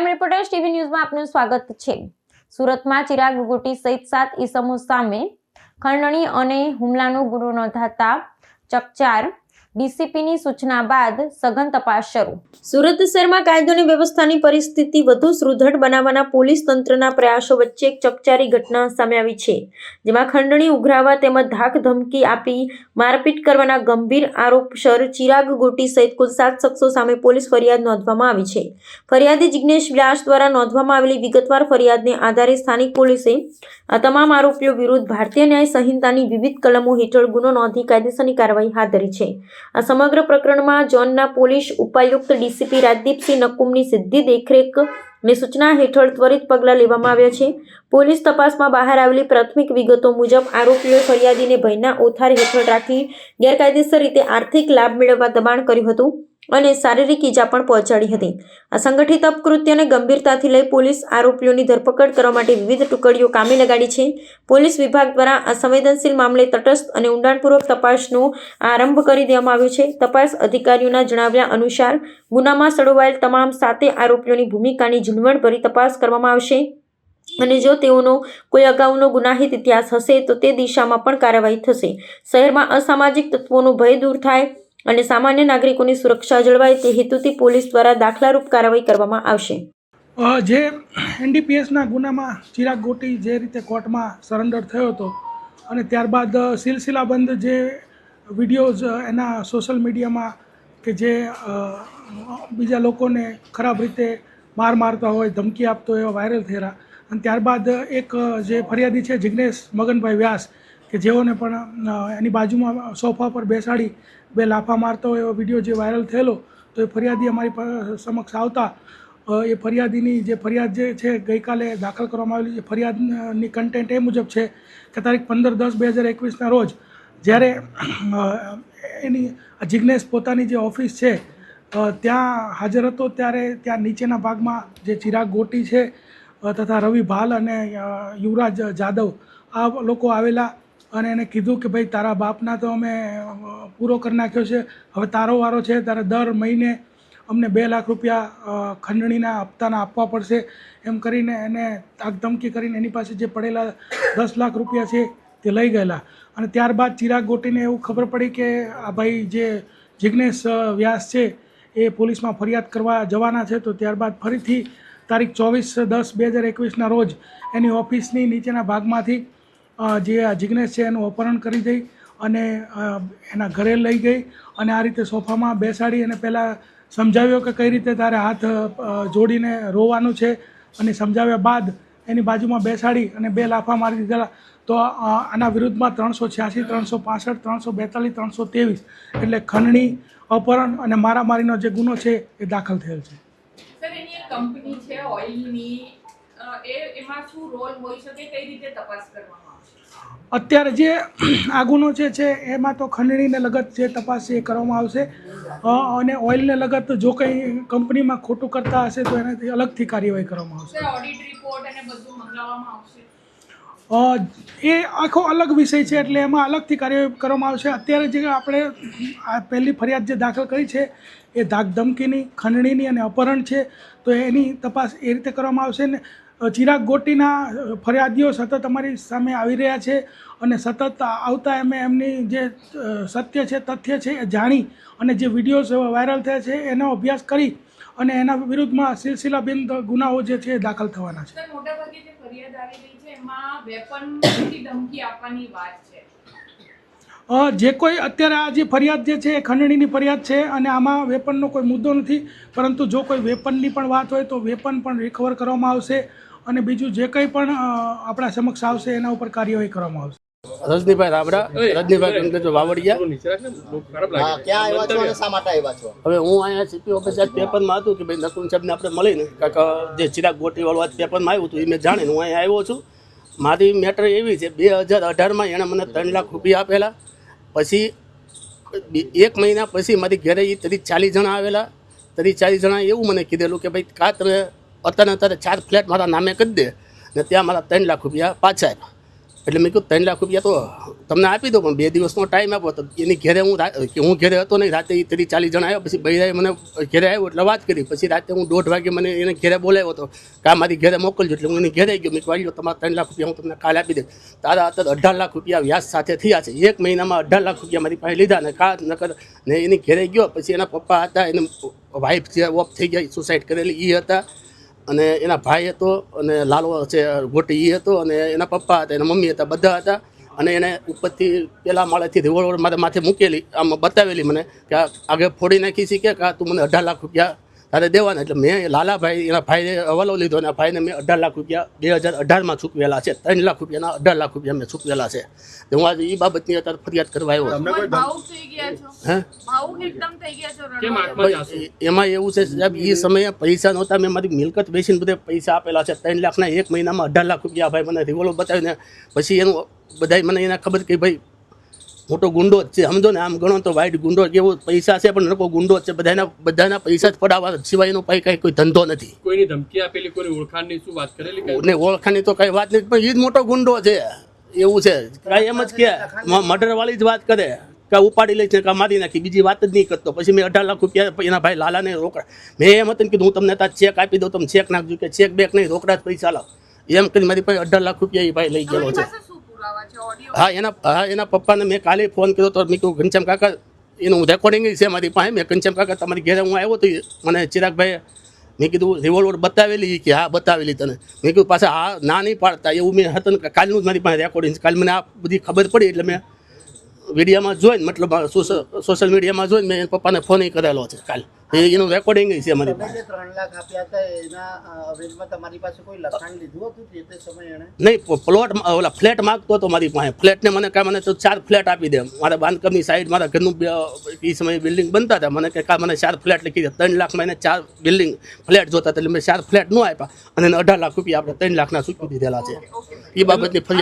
Crime reporters TV ન્યૂઝમાં આપનું સ્વાગત છે. સુરતમાં ચિરાગ ગુગુટી સહિત સાત ઈસમો સામે ખંડણી અને હુમલાનો ગુનો નોંધાતા ચકચાર ડીસીપીની સૂચના બાદ સઘન તપાસ શરૂ. સુરત શહેરમાં કાયદોની વ્યવસ્થાની પરિસ્થિતિ વધુ સુદૃઢ બનાવવાના પોલીસ તંત્રના પ્રયાસો વચ્ચે એક ચકચારી ઘટના સામે આવી છે, જેમાં ખંડણી, ઉઘરાવા તેમજ ધાક ધમકી આપી મારપીટ કરવાના ગંભીર આરોપસર ચિરાગ ગોટી સહિત કુલ સાત શખ્સો સામે પોલીસ ફરિયાદ નોંધવામાં આવી છે. ફરિયાદી જિજ્ઞેશ વ્યાસ દ્વારા નોંધવામાં આવેલી વિગતવાર ફરિયાદને આધારે સ્થાનિક પોલીસે આ તમામ આરોપીઓ વિરુદ્ધ ભારતીય ન્યાય સંહિતાની વિવિધ કલમો હેઠળ ગુનો નોંધી કાયદેસરની કાર્યવાહી હાથ ધરી છે. આ સમગ્ર પ્રકરણમાં જોનના પોલીસ ઉપાયુક્ત ડીસીપી રાજદીપસિંહ નકુમની સીધી દેખરેખની સૂચના હેઠળ ત્વરિત પગલાં લેવામાં આવ્યા છે. પોલીસ તપાસમાં બહાર આવેલી પ્રાથમિક વિગતો મુજબ આરોપીઓએ ફરિયાદીને ભયના ઓથાર હેઠળ રાખી ગેરકાયદેસર રીતે આર્થિક લાભ મેળવવા દબાણ કર્યું હતું. અને શારીરિક ઈજા પણ પહોંચાડી હતી. આ સંગઠિત અપકૃત્યને ગંભીરતાથી લઈ પોલીસ આરોપીઓની ધરપકડ કરવા માટે વિવિધ ટુકડીઓ કામે લગાડી છે. પોલીસ વિભાગ દ્વારા આ સંવેદનશીલ મામલે તટસ્થ અને ઊંડાણપૂર્વક તપાસનો આરંભ કરી દેવામાં આવ્યો છે. તપાસ અધિકારીઓના જણાવ્યા અનુસાર, ગુનામાં સડોવાયેલ તમામ સાતે આરોપીઓની ભૂમિકાની ઝીણવટભરી તપાસ કરવામાં આવશે અને જો તેઓનો કોઈ અગાઉનો ગુનાહિત ઇતિહાસ હશે તો તે દિશામાં પણ કાર્યવાહી થશે. શહેરમાં અસામાજિક તત્વોનો ભય દૂર થાય અને સામાન્ય નાગરિકોની સુરક્ષા જળવાય તે હેતુથી પોલીસ દ્વારા દાખલારૂપ કાર્યવાહી કરવામાં આવશે. જે એનડીપીએસના ગુનામાં ચિરાગ ગોટી જે રીતે કોર્ટમાં સરેન્ડર થયો હતો અને ત્યારબાદ સિલસિલાબંધ જે વિડીયોઝ એના સોશિયલ મીડિયામાં કે જે બીજા લોકોને ખરાબ રીતે માર મારતા હોય, ધમકી આપતો એવા વાયરલ થયેલા. અને ત્યારબાદ એક જે ફરિયાદી છે જિગ્નેશ મગનભાઈ વ્યાસ કે જેઓને પણ એની બાજુમાં સોફા પર બેસાડી બે લાફા મારતો હોય એવો વીડિયો જે વાયરલ થયેલો, તો એ ફરિયાદી અમારી સમક્ષ આવતા. એ ફરિયાદીની જે ફરિયાદ જે છે ગઈકાલે દાખલ કરવામાં આવેલી ફરિયાદની કન્ટેન્ટ એ મુજબ છે કે તારીખ પંદર દસ બે હજાર એકવીસના રોજ, જ્યારે એની જિજ્ઞેશ પોતાની જે ઓફિસ છે ત્યાં હાજર હતો ત્યારે ત્યાં નીચેના ભાગમાં જે ચિરાગ ગોટી છે તથા રવિ ભાલ અને યુવરાજ જાદવ, આ લોકો આવેલા અને એને કીધું કે ભાઈ, તારા બાપના તો અમે પૂરો કરી નાખ્યો છે. હવે તારો વારો છે, તારે દર મહિને અમને બે લાખ રૂપિયા ખંડણીના હપ્તાના આપવા પડશે. એમ કરીને એને ધમકી કરીને એની પાસે જે પડેલા દસ લાખ રૂપિયા છે, તે લઈ ગયેલા. અને ત્યારબાદ ચિરાગ ગોટીને એવું ખબર પડી કે આ ભાઈ જે જિજ્ઞેશ વ્યાસ છે, એ પોલીસમાં ફરિયાદ કરવા જવાના છે. તો ત્યારબાદ ફરીથી તારીખ ચોવીસ દસ બે હજાર એકવીસના રોજ એની ઓફિસની નીચેના ભાગમાંથી જે આ જિગ્નેશ છે એનું અપહરણ કરી જઈ અને એના ઘરે લઈ ગઈ અને આ રીતે સોફામાં બેસાડી અને પહેલાં સમજાવ્યો કે કઈ રીતે તારે હાથ જોડીને રોવાનું છે અને સમજાવ્યા બાદ એની બાજુમાં બેસાડી અને બે લાફા મારી દીધેલા. તો આના વિરુદ્ધમાં ત્રણસો છ્યાસી, ત્રણસો પાસઠ, ત્રણસો બેતાલીસ, ત્રણસો ત્રેવીસ એટલે ખંડણી, અપહરણ અને મારામારીનો જે ગુનો છે એ દાખલ થયેલ છે. એ એમાં શું રોલ હોઈ શકે કઈ રીતે તપાસ કરવામાં આવશે? અત્યારે જે આ ગુનો જે છે એમાં તો ખંડણીને લગત જે તપાસ છે એ કરવામાં આવશે. અને ઓઇલને લગત જો કંઈ કંપનીમાં ખોટું કરતા હશે તો એનાથી અલગથી કાર્યવાહી કરવામાં આવશે. ઓડિટ રિપોર્ટ અને બધું મંગાવવામાં આવશે? એ આખો અલગ વિષય છે એટલે એમાં અલગથી કાર્યવાહી કરવામાં આવશે. અત્યારે જે આપણે આ પહેલી ફરિયાદ જે દાખલ કરી છે એ ધાક ધમકીની ખંડણીની અને અપહરણ છે તો એની તપાસ એ રીતે કરવામાં આવશે ને ચિરાગ ગોટીના ફરિયાદીઓ સતત અમારી સામે આવી રહ્યા છે અને સતત આવતા અમે એમની જે સત્ય છે તથ્ય છે એ જાણી અને જે વિડીયોઝ વાયરલ થયા છે એનો અભ્યાસ કરી અને એના વિરુદ્ધમાં સિલસિલાબિંદ ગુનાઓ જે છે એ દાખલ થવાના છે. મોટાભાગે જે ફરિયાદ આવી રહી છે એમાં વેપનથી ધમકી આપવાની વાત છે. જે કોઈ અત્યારે આ જે ફરિયાદ જે છે એ ખંડણીની ફરિયાદ છે અને આમાં વેપનનો કોઈ મુદ્દો નથી પરંતુ જો કોઈ વેપનની પણ વાત હોય તો વેપન પણ રિકવર કરવામાં આવશે. અને બીજું જે કંઈ પણ આપણા સમક્ષ આવશે એના ઉપર કાર્યવાહી કરવામાં આવશે. રજનીભાઈ રાબડા રજનીભાઈ વાવડિયા? હવે હું અહીંયા સીપી ઓફિસ આજ પેપરમાં હતું કે ભાઈ નકુન સાહેબને આપણે મળીને કાંઈક જે ચિરાગ ગોટીવાળું આજ પેપરમાં આવ્યું હતું એ મેં જાણીને હું અહીંયા આવ્યો છું. મારી મેટર એવી છે બે હજાર અઢારમાં એણે મને ત્રણ લાખ રૂપિયા આપેલા પછી એક મહિના પછી મારી ઘરે એ તરી ચાલીસ જણા આવેલા. તરી ચાલીસ જણા એવું મને કીધેલું કે ભાઈ કાં તમે અત્યારે અત્યારે ચાર ફ્લેટ મારા નામે કરી દે ને ત્યાં મારા ત્રણ લાખ રૂપિયા પાછા આવ્યા એટલે મેં કીધું, ત્રણ લાખ રૂપિયા તો તમને આપી દો પણ બે દિવસનો ટાઈમ આપો તો એની ઘેરે હું હું ઘેરે હતો નહીં, રાતે એ ત્રીસ ચાલીસ જણા આવ્યો, પછી બૈરાએ મને ઘેરે આવ્યો એટલે વાત કરી. પછી રાતે હું દોઢ વાગે મને એને ઘેરે બોલાવ્યો હતો કે મારી ઘેરે મોકલજો, એટલે હું એની ઘેરે ગયો. મેં કહ્યું તમારા ત્રણ લાખ રૂપિયા હું તમને કાલે આપી દઈશ. તારા અત્યારે અઢાર લાખ રૂપિયા વ્યાજ સાથે થયા છે. એક મહિનામાં અઢાર લાખ રૂપિયા મારી પાસે લીધા ને કા નકર ને એની ઘેરે ગયો, પછી એના પપ્પા હતા, એને વાઈફ જે ઓફ થઈ ગયા સુસાઇડ કરેલી એ હતા. અને એના ભાઈ હતો અને લાલો છે, ગોટી એ હતો અને એના પપ્પા હતા, એના મમ્મી હતા, બધા હતા. અને એને ઉપરથી પેલા માળેથી રિવોલ્વર મારે માથે મૂકેલી, આમ બતાવેલી મને કે આગળ ફોડી નાખી છે કે તું મને અઢાર લાખ રૂપિયા તારે દેવાના એટલે મેં લાલાભાઈ એના ભાઈને હવાલો લીધો અને ભાઈને મેં અઢાર લાખ રૂપિયા બે હજાર અઢારમાં ચૂકવેલા છે ત્રણ લાખ રૂપિયાના અઢાર લાખ રૂપિયા મેં ચૂકવેલા છે. તો હું આજે એ બાબતની અત્યારે ફરિયાદ કરવા આવ્યો એમાં એવું છે સાહેબ એ સમયે પૈસા નહોતા મેં મારી મિલકત બેસીને બધે પૈસા આપેલા છે. ત્રણ લાખના એક મહિનામાં અઢાર લાખ રૂપિયા ભાઈ મને રિવોલ્વર બતાવીને પછી એનું બધાય મને એને ખબર કે ભાઈ મોટો ગુંડો જ છે. સમજો ને આમ ગણો તો વાઈટ ગુંડો કેવો પૈસા છે પણ લોકો ગુંડો જ છે. બધાના બધાના પૈસા જ પડાવવા સિવાય એનો કઈ કઈ ધંધો નથી. કોઈની ધમકી આપેલી કોઈની ઓળખાણની શું વાત કરેલી ને ઓળખાની તો કઈ વાત નથી પણ એ જ મોટો ગુંડો છે. એવું છે. કાંઈ એમ જ કે મર્ડર વાળી જ વાત કરે. કે ઉપાડી લઈ છે કે મારી નાખી બીજી વાત જ નહીં કરતો. પછી મેં અઢાર લાખ રૂપિયા એના ભાઈ લાલાને રોકડા મેં એમ હતું કીધું હું તમને તાર ચેક આપી દઉં તમે ચેક નાખજો કે ચેક બેક નહીં રોકડા જ પૈસા લાવ. એમ કરીને મારી પાસે અઢાર લાખ રૂપિયા એ ભાઈ લઈ ગયેલો છે. હા, એના હા, એના પપ્પાને મેં કાલે ફોન કર્યો તો મેં કહ્યું ઘનશ્યામ કાકા, એનું રેકોર્ડિંગ છે મારી પાસે. મેં ઘનશ્યામ કાકા, તમારી ઘેરે હું આવ્યો હતો મને ચિરાગભાઈ મેં કીધું રિવોલ્વર બતાવેલી કે હા, બતાવેલી તને. મેં કીધું, પાછા હા, ના નહીં પાડતા, એવું મેં હતું કાલનું જ મારી પાસે રેકોર્ડિંગ કાલ મને આ બધી ખબર પડી એટલે મેં વિડીયામાં જોઈને મતલબ સોશિયલ મીડિયામાં જોઈને મેં એના પપ્પાને ફોન કરેલો છે કાલ. એનું રેકોર્ડિંગ છે મારી પાસે. ત્રણ લાખ આપ્યા હતા એના અવેજમાં તમારી પાસે કોઈ લખાણ લીધું હતું જે તે સમયે એણે? નહીં પ્લોટ ઓલા ફ્લેટ માગતો હતો મારી પાસે. ફ્લેટને મને કાંઈ મને ચાર ફ્લેટ આપી દે. મારા બાંધકામની સાઈડ મારા ઘરનું એ સમયે બિલ્ડિંગ બનતા હતા. મને કે કા મને ચાર ફ્લેટ લખી દે. ત્રણ લાખમાં એને ચાર બિલ્ડિંગ ફ્લેટ જોતા એટલે મેં ચાર ફ્લેટ ન આપ્યા. અને અઢાર લાખ રૂપિયા આપણે ત્રણ લાખના ચૂકવી દીધેલા છે. એ બાબતની ફરિયાદ